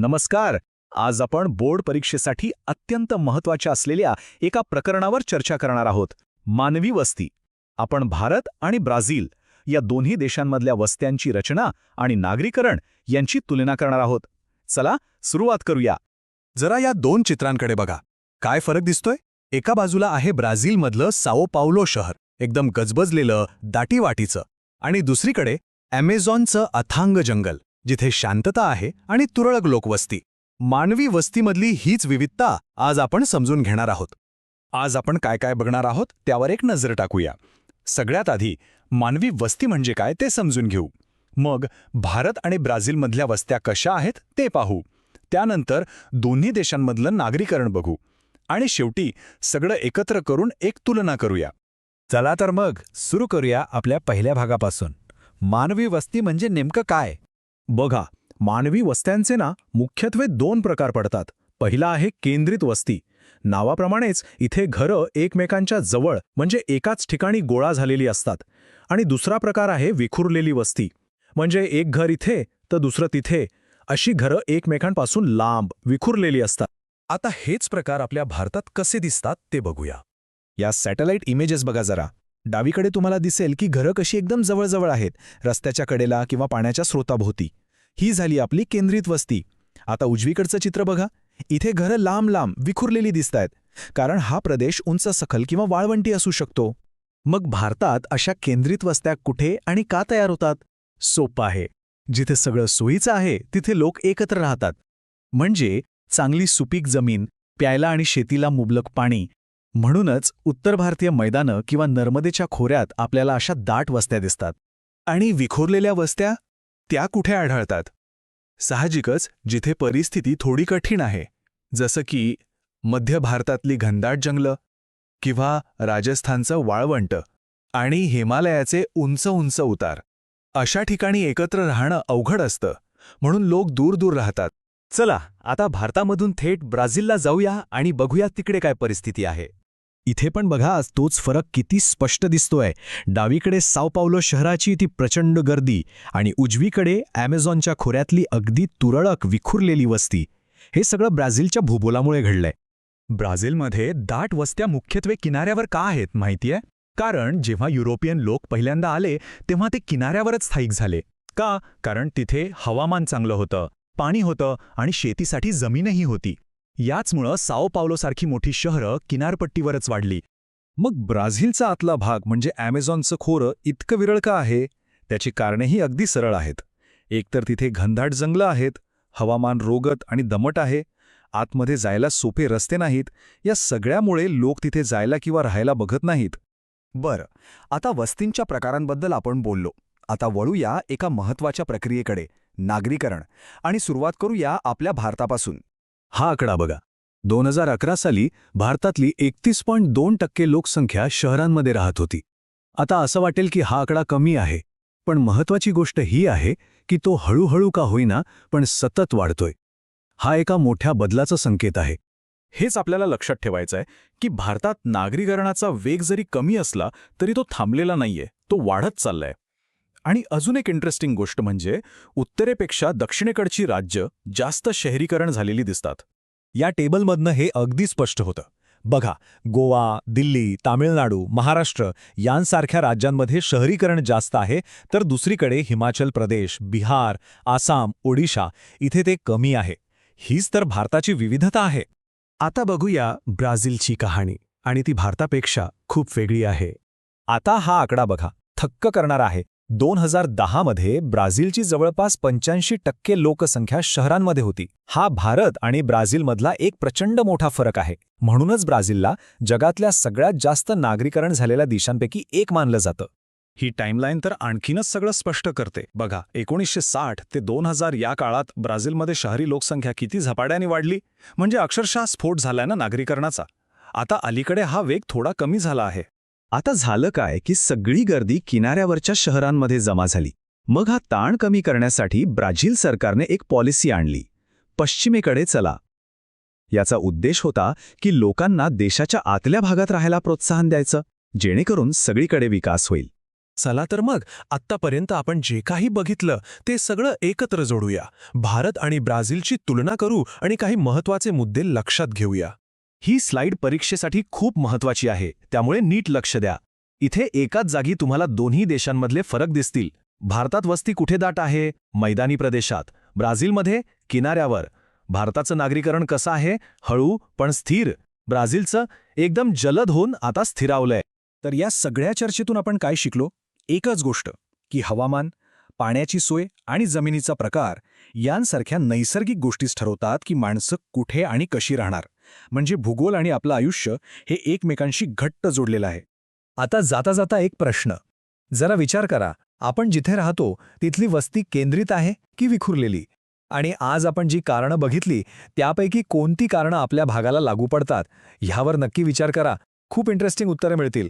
नमस्कार. आज आपण बोर्ड परीक्षेसाठी अत्यंत महत्त्वाच्या असलेल्या एका प्रकरणावर चर्चा करणार आहोत. मानवी वस्ती. आपण भारत आणि ब्राझील या दोन्ही देशांमधल्या वस्त्यांची रचना आणि नागरीकरण यांची तुलना करणार आहोत. चला सुरुवात करूया. जरा या दोन चित्रांकडे बघा. काय फरक दिसतोय? एका बाजूला आहे ब्राझीलमधलं साओ पावलो शहर एकदम गजबजलेलं दाटीवाटीचं. आणि दुसरीकडे ॲमेझॉनचं अथांग जंगल. जिथे शांतता आहे आणि तुरळक लोकवस्ती. मानवी वस्तीमधली हीच विविधता आज आपण समजून घेणार आहोत. आज आपण काय काय बघणार आहोत त्यावर एक नजर टाकूया. सगळ्यात आधी मानवी वस्ती म्हणजे काय ते समजून घेऊ. मग भारत आणि ब्राझीलमधल्या वस्त्या कशा आहेत ते पाहू. त्यानंतर दोन्ही देशांमधलं नागरीकरण बघू. आणि शेवटी सगळं एकत्र करून एक तुलना करूया. चला तर मग सुरू करूया आपल्या पहिल्या भागापासून. मानवी वस्ती म्हणजे नेमकं काय? बघा मानवी वस्त्यांचे ना मुख्यत्वे दोन प्रकार पडतात. पहिला आहे केंद्रित वस्ती. नावाप्रमाणेच इथे घरं एकमेकांच्या जवळ म्हणजे एकाच ठिकाणी गोळा झालेली असतात. आणि दुसरा प्रकार आहे विखुरलेली वस्ती. म्हणजे एक घर इथे तर दुसरं तिथे. अशी घरं एकमेकांपासून लांब विखुरलेली असतात. आता हेच प्रकार आपल्या भारतात कसे दिसतात ते बघूया. या सॅटेलाइट इमेजेस बघा जरा. डावीकडे तुम्हाला दिसेल की घरं कशी एकदम जवळजवळ आहेत रस्त्याच्या कडेला किंवा पाण्याच्या स्रोताभोवती. ही झाली आपली केंद्रित वस्ती. आता उजवीकडचं चित्र बघा. इथे घरं लांब लांब विखुरलेली दिसतायत. कारण हा प्रदेश उंच सखल किंवा वाळवंटी असू शकतो. मग भारतात अशा केंद्रित वस्त्या कुठे आणि का तयार होतात? सोपं आहे. जिथे सगळं सोयीचं आहे तिथे लोक एकत्र राहतात. म्हणजे चांगली सुपीक जमीन प्यायला आणि शेतीला मुबलक पाणी म्हणूनच उत्तर भारतीय मैदानं किंवा नर्मदेच्या खोऱ्यात आपल्याला अशा दाट वस्त्या दिसतात. आणि विखुरलेल्या वस्त्या त्या कुठे आढळतात? साहजिकच जिथे परिस्थिती थोडी कठीण आहे जसं की मध्य भारतातली घनदाट जंगलं किंवा राजस्थानचं वाळवंट आणि हिमालयाचे उंच उंच उतार. अशा ठिकाणी एकत्र राहणं अवघड असतं म्हणून लोक दूर दूर राहतात. चला आता भारतामधून थेट ब्राझीलला जाऊया आणि बघूया तिकडे काय परिस्थिती आहे. इथे पण बघा तोच फरक किती स्पष्ट दिसतोय. डावीकडे सावपावलो शहराची ती प्रचंड गर्दी आणि उजवीकडे ॲमेझॉनच्या खोऱ्यातली अगदी तुरळक विखुरलेली वस्ती. हे सगळं ब्राझीलच्या भूगोलामुळे घडलंय. ब्राझीलमध्ये दाट वस्त्या मुख्यत्वे किनाऱ्यावर का आहेत माहितीये? कारण जेव्हा युरोपियन लोक पहिल्यांदा आले तेव्हा ते किनाऱ्यावरच स्थायिक झाले. का? कारण तिथे हवामान चांगलं होतं पाणी होतं आणि शेतीसाठी जमीनही होती. याचमुळं साओ पावलोसारखी मोठी शहरं किनारपट्टीवरच वाढली. मग ब्राझीलचा आतला भाग म्हणजे ॲमेझॉनचं खोरं इतकं विरळ का आहे? त्याची कारणेही अगदी सरळ आहेत. एकतर तिथे घनदाट जंगलं आहेत हवामान रोगत आणि दमट आहे आतमध्ये जायला सोपे रस्ते नाहीत या सगळ्यामुळे लोक तिथे जायला किंवा राहायला बघत नाहीत. बरं आता वस्तींच्या प्रकारांबद्दल आपण बोललो. आता वळूया एका महत्त्वाच्या प्रक्रियेकडे नागरीकरण. आणि सुरुवात करूया आपल्या भारतापासून. हा आकडा बघा. दोन हजार अकरा साली भारतातली एकतीस पॉईंट दोन टक्के लोकसंख्या शहरांमध्ये राहत होती. आता असं वाटेल की हा आकडा कमी आहे. पण महत्वाची गोष्ट ही आहे की तो हळूहळू का होईना पण सतत वाढतोय. हा एका मोठ्या बदलाचा संकेत आहे. हेच आपल्याला लक्षात ठेवायचं आहे की भारतात नागरीकरणाचा वेग जरी कमी असला तरी तो थांबलेला नाहीये. तो वाढत चाललाय. आणि अजून एक इंटरेस्टिंग गोष्ट म्हणजे उत्तरेपेक्षा दक्षिणेकडची राज्य जास्त शहरीकरण झालेली दिसतात. या टेबलमधनं हे अगदी स्पष्ट होतं. बघा गोवा दिल्ली तामिळनाडू महाराष्ट्र यांसारख्या राज्यांमध्ये शहरीकरण जास्त आहे तर दुसरीकडे हिमाचल प्रदेश बिहार आसाम ओडिशा इथे ते कमी आहे. हीच तर भारताची विविधता आहे. आता बघूया ब्राझीलची कहाणी आणि ती भारतापेक्षा खूप वेगळी आहे. आता हा आकडा बघा. थक्क करणार आहे. दोन हजार दहामध्ये ब्राझीलची जवळपास पंच्याऐंशी टक्के लोकसंख्या शहरांमध्ये होती. हा भारत आणि ब्राझीलमधला एक प्रचंड मोठा फरक आहे. म्हणूनच ब्राझीलला जगातल्या सगळ्यात जास्त नागरीकरण झालेल्या देशांपैकी एक मानलं जातं. ही टाईमलाईन तर आणखीनच सगळं स्पष्ट करते. बघा एकोणीसशे साठ ते दोन हजार या काळात ब्राझीलमध्ये शहरी लोकसंख्या किती झपाट्याने वाढली? म्हणजे अक्षरशः स्फोट झालाय ना नागरीकरणाचा. आता अलीकडे हा वेग थोडा कमी झाला आहे. आता झालं काय की सगळी गर्दी किनाऱ्यावरच्या शहरांमध्ये जमा झाली. मग हा ताण कमी करण्यासाठी ब्राझील सरकारने एक पॉलिसी आणली. पश्चिमेकडे चला. याचा उद्देश होता की लोकांना देशाच्या आतल्या भागात राहायला प्रोत्साहन द्यायचं जेणेकरून सगळीकडे विकास होईल. चला तर मग आत्तापर्यंत आपण जे काही बघितलं ते सगळं एकत्र जोडूया. भारत आणि ब्राझीलची तुलना करू आणि काही महत्त्वाचे मुद्दे लक्षात घेऊया. ही स्लाइड परीक्षेसाठी खूप महत्वाची आहे. त्यामुळे नीट लक्ष द्या. इथे एकाच जागी तुम्हाला दोन्ही देशांमधले फरक दिसतील. भारतात वस्ती कुठे दाट आहे? मैदानी प्रदेशात. ब्राझीलमध्ये किनाऱ्यावर. भारताचं नागरीकरण कसं आहे? हळू पण स्थिर. ब्राझीलचं एकदम जलद होऊन आता स्थिरावलंय. तर या सगळ्या चर्चेतून आपण काय शिकलो? एकच गोष्ट की हवामान पाण्याची सोय आणि जमिनीचा प्रकार यांसारख्या नैसर्गिक गोष्टीच ठरवतात की माणसं कुठे आणि कशी राहणार. म्हणजे भूगोल आणि आपलं आयुष्य हे एकमेकांशी घट्ट जोडलेलं आहे. आता जाता जाता एक प्रश्न. जरा विचार करा आपण जिथे राहतो तिथली वस्ती केंद्रित आहे की विखुरलेली? आणि आज आपण जी कारणं बघितली त्यापैकी कोणती कारणं आपल्या भागाला लागू पडतात? ह्यावर नक्की विचार करा. खूप इंटरेस्टिंग उत्तरं मिळतील.